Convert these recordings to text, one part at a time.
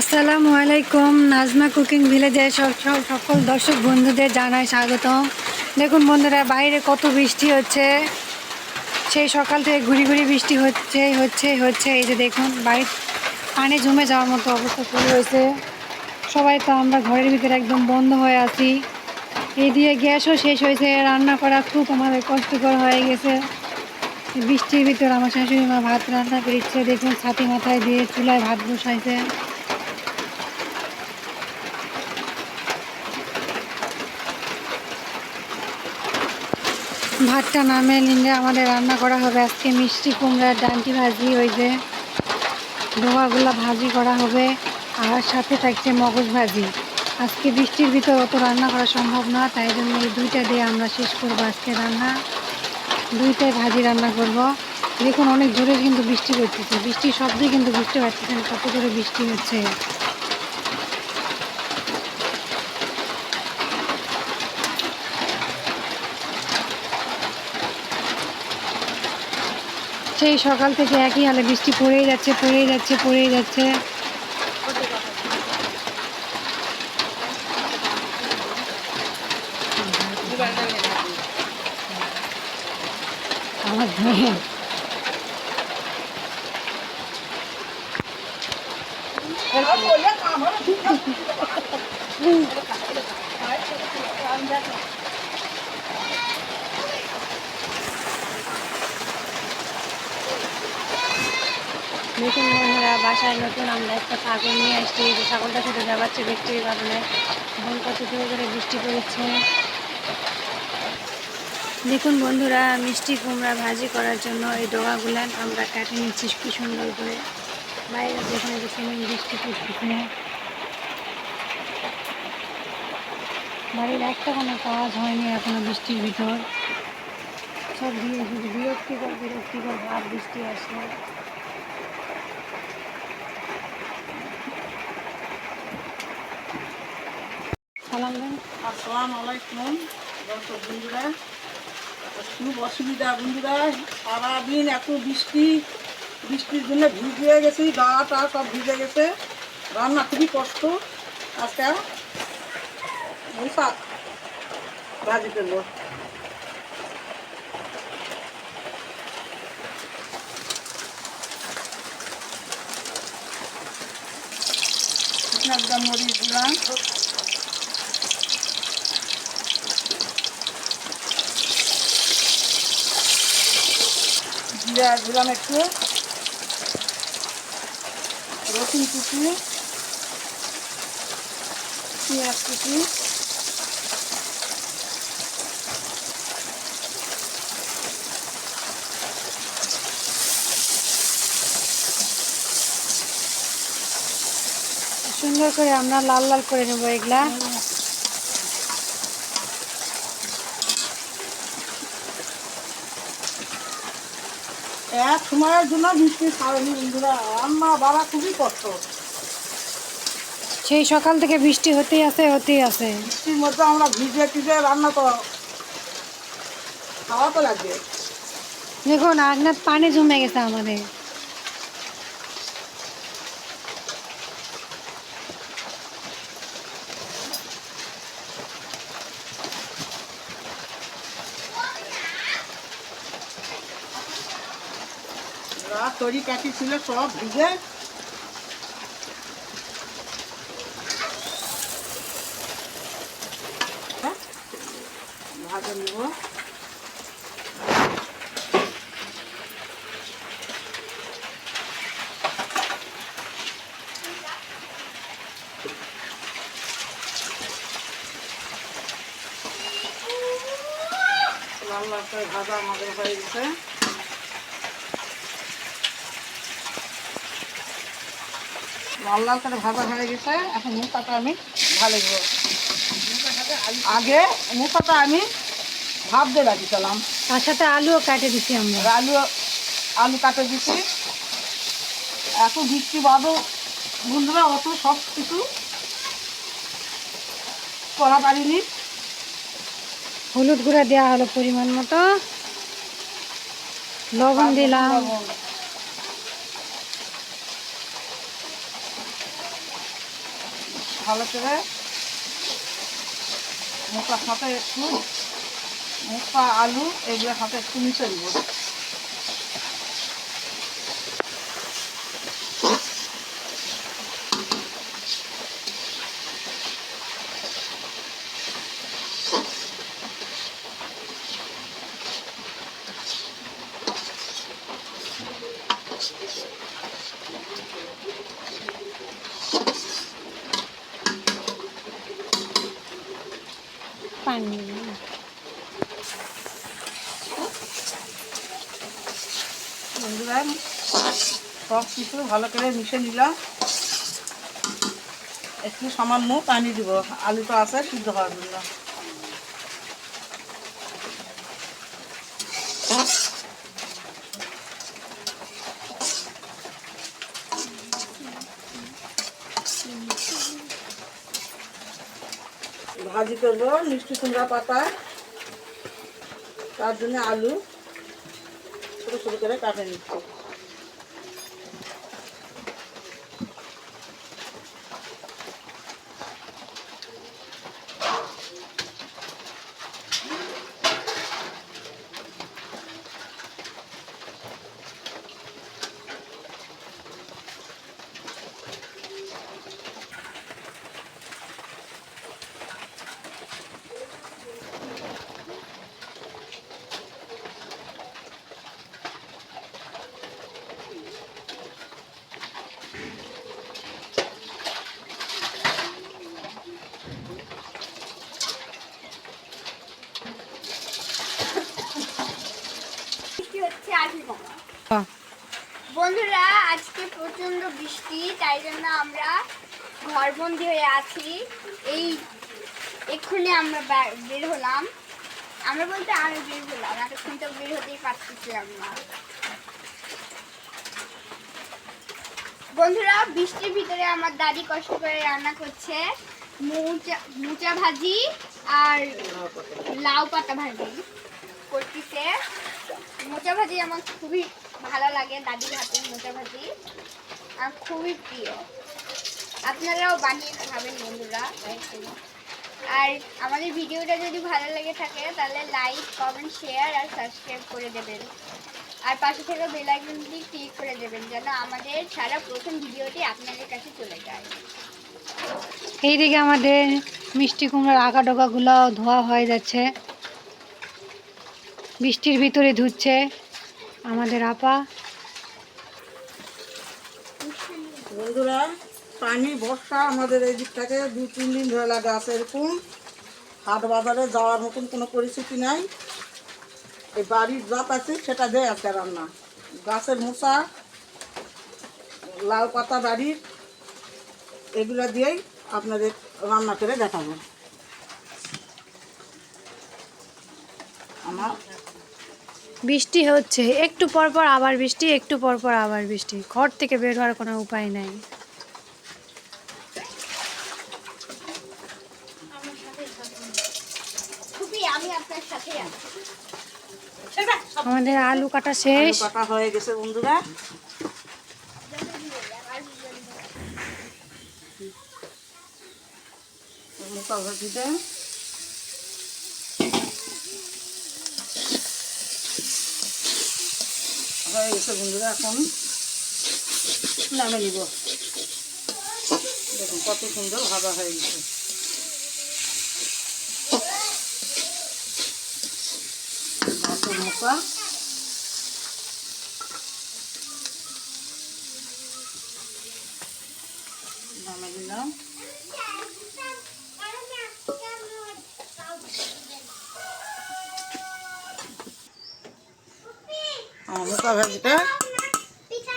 আসসালামু আলাইকুম। নাজমা কুকিং ভিলেজে সব সকল দর্শক বন্ধুদের জানাই স্বাগতম। দেখুন বন্ধুরা, বাইরে কত বৃষ্টি হচ্ছে। সেই সকাল থেকে ঘুরি ঘুরি বৃষ্টি হচ্ছে হচ্ছে হচ্ছে। এই যে দেখুন, বাড়ি পানি জমে যাওয়ার মতো অবস্থা শুরু হয়েছে সবাই তো আমরা ঘরের ভিতরে একদম বন্ধ হয়ে আছি। এই দিয়ে গ্যাসও শেষ হয়েছে, রান্না করা খুব আমাদের কষ্টকর হয়ে গেছে। বৃষ্টির ভিতর আমার শাশুড়ি মা ভাত রান্না করেছে। দেখুন, ছাতি মাথায় দিয়ে চুলায় ভাত বসাইছে। ভাতটা নামে নিলে আমাদের রান্না করা হবে। আজকে মিষ্টি কুমড়ার ডান্টি ভাজি ওই যে ডোবাগুলা ভাজি করা হবে। আর সাথে থাকছে মগজ ভাজি। আজকে বৃষ্টির ভিতর অত রান্না করা সম্ভব না, তাই জন্য এই দুইটা দিয়ে আমরা শেষ করব আজকে রান্না। দুইটাই ভাজি রান্না করব। দেখুন অনেক জোরে কিন্তু বৃষ্টি পড়তেছে। বৃষ্টির শব্দে কিন্তু বুঝতে পারতেছেন কত জোরে বৃষ্টি হচ্ছে। সেই সকাল থেকে একই হালে বৃষ্টি পড়েই যাচ্ছে পড়েই যাচ্ছে পড়েই যাচ্ছে। আমার ধরে দেখুন বন্ধুরা বাসায় নতুন আমরা একটা ছাগল নিয়ে আসছি। যে ছাগলটা শুধু যাবাচ্ছে বৃষ্টির কারণে এখন কত জোরে করে বৃষ্টি পড়েছে। দেখুন বন্ধুরা, মিষ্টি কুমড়া ভাজি করার জন্য এই ডোগাগুলান আমরা কাটে নিচ্ছি কি সুন্দর করে। বাইরে যেখানে যেখানে বৃষ্টি পড়তেছে। বাড়ির একটা কোনো কাজ হয়নি এখনও বৃষ্টির ভিতর। সব দিয়ে শুধু বিরক্তিকর বিরক্তিকর ভাব বৃষ্টি আসলে সালাম দেন। আসসালামু আলাইকুম খুব অসুবিধা বন্ধুরা, সারাদিন এত বৃষ্টি, বৃষ্টির জন্য ভিজে গেছি, গা টা সব ভিজে গেছে। রান্না খুবই কষ্ট। আজকে ওই শাক ভাজি করব মরিচ দিলাম জিরা দিলাম একটু। রসুন কুচি, পেঁয়াজ কুচি। সুন্দর করে আমরা লাল লাল করে নেব এগুলা। এক সময়ের জন্য বৃষ্টি বন্ধুরা। রান্না বাবা খুবই কষ্ট। সেই সকাল থেকে বৃষ্টি হতেই আছে হতেই আছে। বৃষ্টির মধ্যে আমরা ভিজে টিজে রান্না তো খাওয়া তো লাগবে। দেখুন আগনাথ পানি জমে গেছে আমাদের। তৈরি কাটি ছিল সব ভিজে। হ্যাঁ, ভাজে নিব। লাল ভাজা হয়ে গেছে। লাল লাল করে ভাজা হয়ে গেছে। এখন মুখাটা আমি ঢালে দেবো। আগে মুখাটা আমি ভাপ দিয়ে রাখিছিলাম তার সাথে আলুও কাটে দিছি আমরা। আলু আলু কাটে দিছি। এত বৃষ্টি বাদও বন্ধুরা অত সব কিছু করা পারিনি। হলুদ গুঁড়া দেওয়া হলো পরিমাণ মতো। লবণ দিলাম। ভালো করে মোটার সাথে একটু মুখটা আলু এগুলোর সাথে একটু মিশে দিব বন্ধুরা সব কিছু ভালো করে মিশে নিলাম একটু সামান্য পানি দিব। আলু তো আছে, সিদ্ধ হওয়ার জন্য। ভাজি করব মিষ্টি কুমড়া পাতা তার জন্য আলু ছোটো ছোটো করে কাটে নিচ্ছি বৃষ্টি হচ্ছে আজকে কমা বন্ধুরা আজকে প্রচণ্ড বৃষ্টি তাই জন্য আমরা ঘরবন্দি হয়ে আছি। এই এক্ষুনি আমরা বের হলাম। আমরা বলতে আমি বের হলাম। এতক্ষণ তো বের হতেই পারতেছিলাম না। বন্ধুরা, বৃষ্টির ভিতরে আমার দাদি কষ্ট করে রান্না করছে। মুচা মুচা ভাজি আর লাউ পাতা ভাজি করতেছে। মোচা ভাজি আমার খুবই ভালো লাগে। দাদির হাতের মোচা ভাজি আমার খুবই প্রিয়। আপনারাও বানিয়ে খাবেন বন্ধুরা আর আমাদের ভিডিওটা যদি ভালো লেগে থাকে তাহলে লাইক কমেন্ট শেয়ার আর সাবস্ক্রাইব করে দেবেন। আর পাশে থেকে বেল আইকনটি ক্লিক করে দেবেন যেন আমাদের সারা প্রথম ভিডিওটি আপনাদের কাছে চলে যায়। এইদিকে আমাদের মিষ্টি কুমড়ার আগা ডোকাগুলো ধোয়া হয়ে যাচ্ছে। বৃষ্টির ভিতরে ধুচ্ছে আমাদের আপা। বন্ধুরা পানি, বর্ষা আমাদের এই দিকটাকে দু, তিন দিন ধরে লাগে আছে এরকম। হাট বাজারে যাওয়ার মতন কোনো পরিস্থিতি নাই। এই বাড়ির জাত আছে সেটা দেয় আছে রান্না। গাছের মোচা লাল পাতা বাড়ির, এগুলো দিয়েই আপনাদের রান্না করে দেখাবো। আমার বৃষ্টি হচ্ছে। একটু পর পর আবার বৃষ্টি, একটু পর পর আবার বৃষ্টি। ঘর থেকে বের হওয়ার কোনো উপায় নাই খুবই আমি আপনার সাথে আছি আমাদের আলু কাটা শেষ। কাটা হয়ে গেছে বন্ধুরা। ভাজিতে হয়ে গেছে বন্ধুরা এখন। নামে নিব। দেখুন কত সুন্দর ভাজা হয়ে গেছে। নামে দিলাম ভাজিটা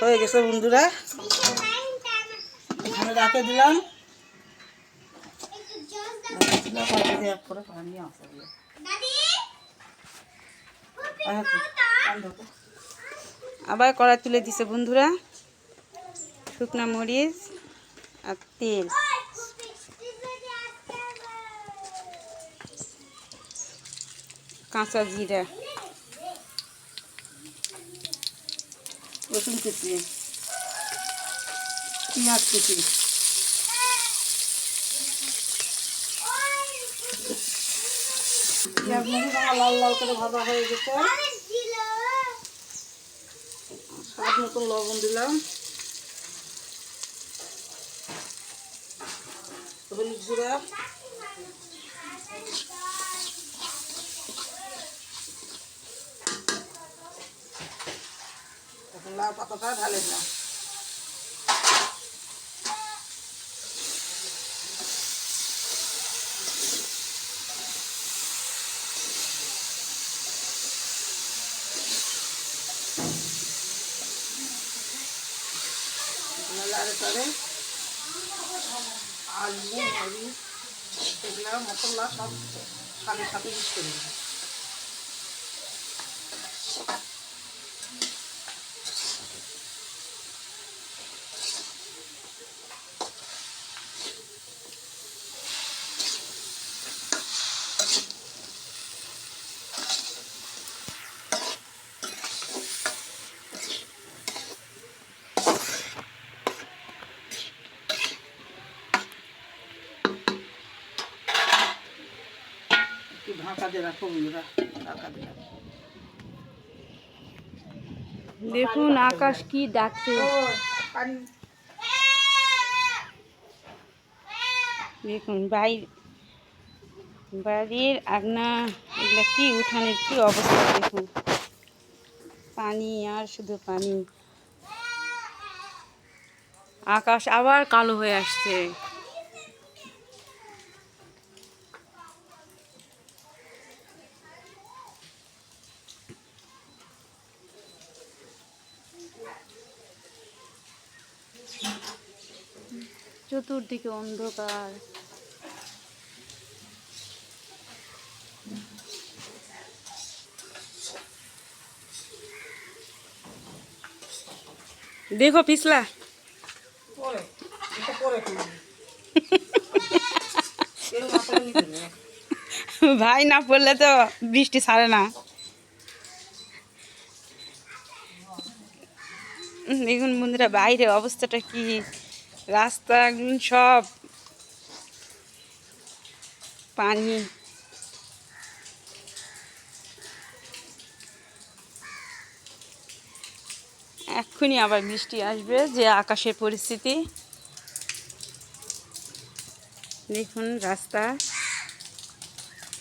হয়ে গেছে বন্ধুরা। এখানে রাখে দিলাম। দেওয়ার পরে পানি আসে দিয়ে। আচ্ছা, পানি দাও তো। আবার কড়া তুলে দিছে বন্ধুরা। শুকনো মরিচ আর তেল। কাঁচা জিরা। রসুন কুচি। পেঁয়াজ কুচি। পেঁয়াজ মরিচ লাল লাল করে ভাজা হয়ে গেছে। স্বাদ মতন লবণ দিলাম। হলুদ গুঁড়া এখন লাউ পাতাটা ঢালে দিলাম লাড়ে টাড়ে আলু মরিচ এগুলো মশলা সব সাথে সাথে মিক্স করে। দেখুন আকাশ কি ডাকছে। দেখুন বাইর বাড়ির আগনা এগুলা কি উঠানের কি অবস্থা দেখুন। পানি, আর শুধু পানি। আকাশ আবার কালো হয়ে আসছে। চতুর্দিকে অন্ধকার। দেখো পিছলা। ভাই না পড়লে তো বৃষ্টি ছাড়ে না। দেখুন বন্ধুরা বাইরে অবস্থাটা কি? রাস্তা একদম সব। পানি। এক্ষুনি আবার বৃষ্টি আসবে যে আকাশের পরিস্থিতি। দেখুন রাস্তা।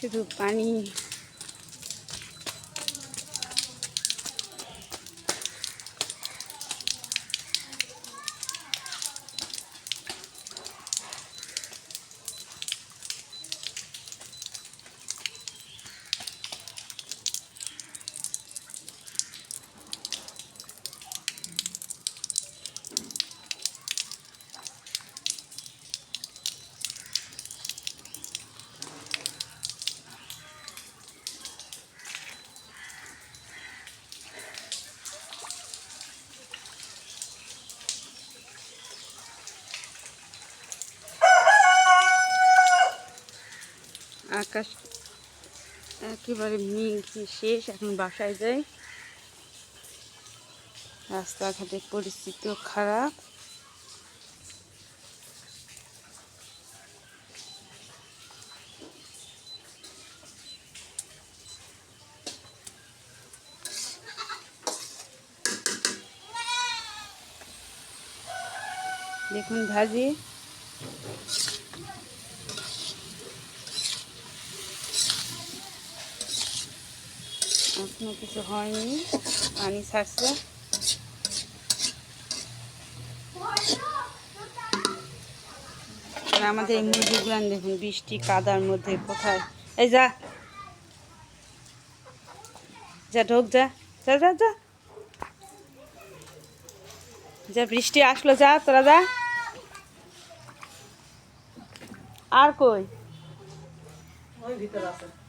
শুধু পানি। আকাশ একেবারে মেঘ শেষ এখন বাসায় যাই। রাস্তাঘাটের পরিস্থিতিও খারাপ। দেখুন ভাজি। এখনও কিছু হয়নি। পানি ছাড়ছে। আমাদের এই মুরগিগুলো দেখুন, বৃষ্টি কাদার মধ্যে কোথায়? এই যা। যা ঢোক, যা। যা যা যা। যা বৃষ্টি আসলো, যা, তোরা যা। আর কই? ওই ভিতরে আছে।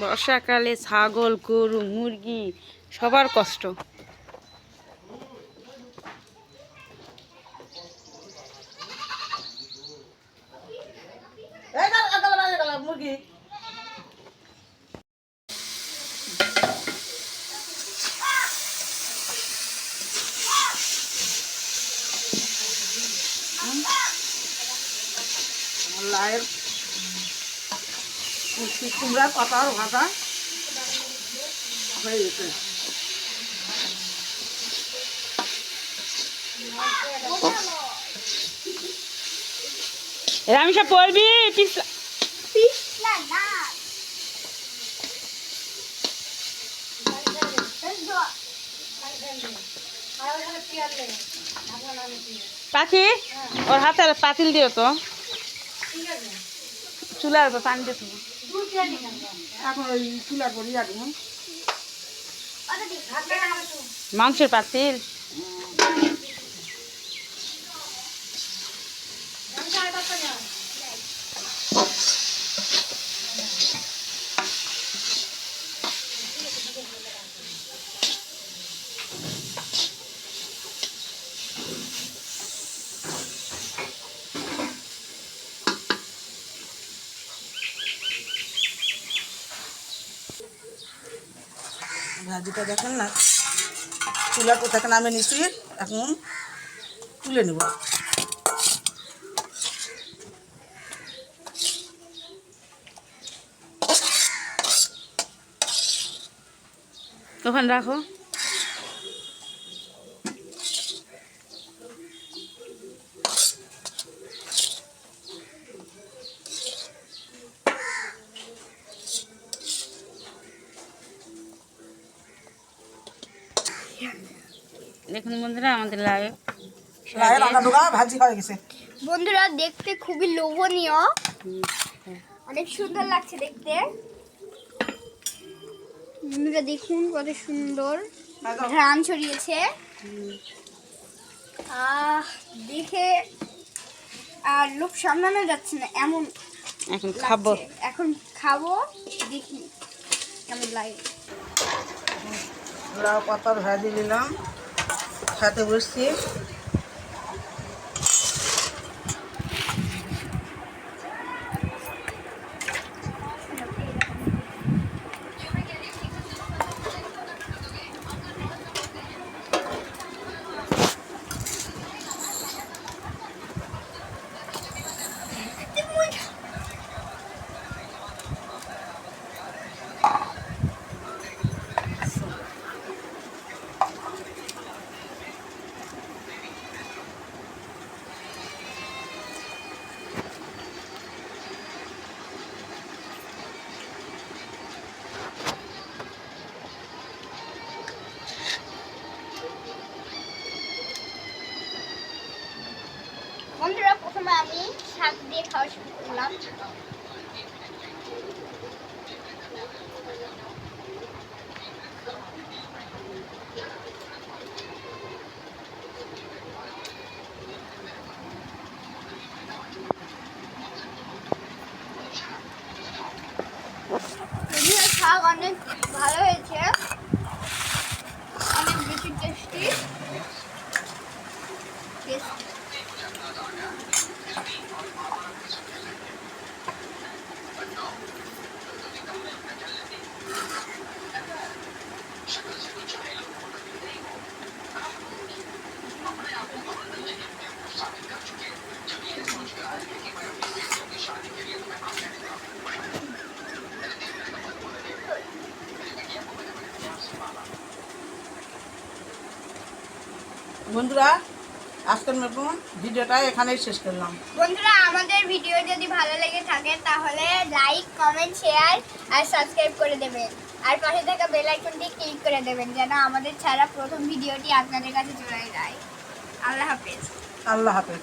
বর্ষাকালে ছাগল গরু মুরগি সবার কষ্ট। মিষ্টি কুমড়া পাতার ভাজা হয়ে গেছে। রামিসা পড়বি পাখি? ওর হাতে পাতিল দিও তো। চুলার উপর পানি তো। এখন ওই চুলা করি এখন মাংসের পাতিল? ভাজিটা দেখেন না? চুলা কোথাকে নামে নিচ্ছি এখন তুলে নেব। তখন রাখো। দেখুন বন্ধুরা আমাদের লাগে ভাজি হয়ে গেছে। বন্ধুরা দেখতে খুবই লোভনীয়। অনেক সুন্দর লাগছে দেখতে। বন্ধুরা দেখুন কত সুন্দর ঘ্রাণ ছড়িয়েছে। আহ দেখে আর লোক সামলানো যাচ্ছে না এমন এখন খাব। এখন খাব দেখি কেমন লাগে। পাতার ভাজি নিলাম। খেতে বসছি বন্ধুরা প্রথমে আমি শাক দিয়ে খাওয়া শুরু করলাম যদিও শাক অনেক ভালো হয়েছে অনেক বেশি টেস্টি টেস্টি বন্ধুরা আজকের মতন ভিডিওটা এখানেই শেষ করলাম। বন্ধুরা আমাদের ভিডিও যদি ভালো লেগে থাকে তাহলে লাইক কমেন্ট শেয়ার আর সাবস্ক্রাইব করে দেবেন। আর পাশে থাকা বেল আইকনটি ক্লিক করে দেবেন যেন আমাদের ছাড়া প্রথম ভিডিওটি আপনাদের কাছে চলে যায়। আল্লাহ হাফেজ। আল্লাহ হাফেজ।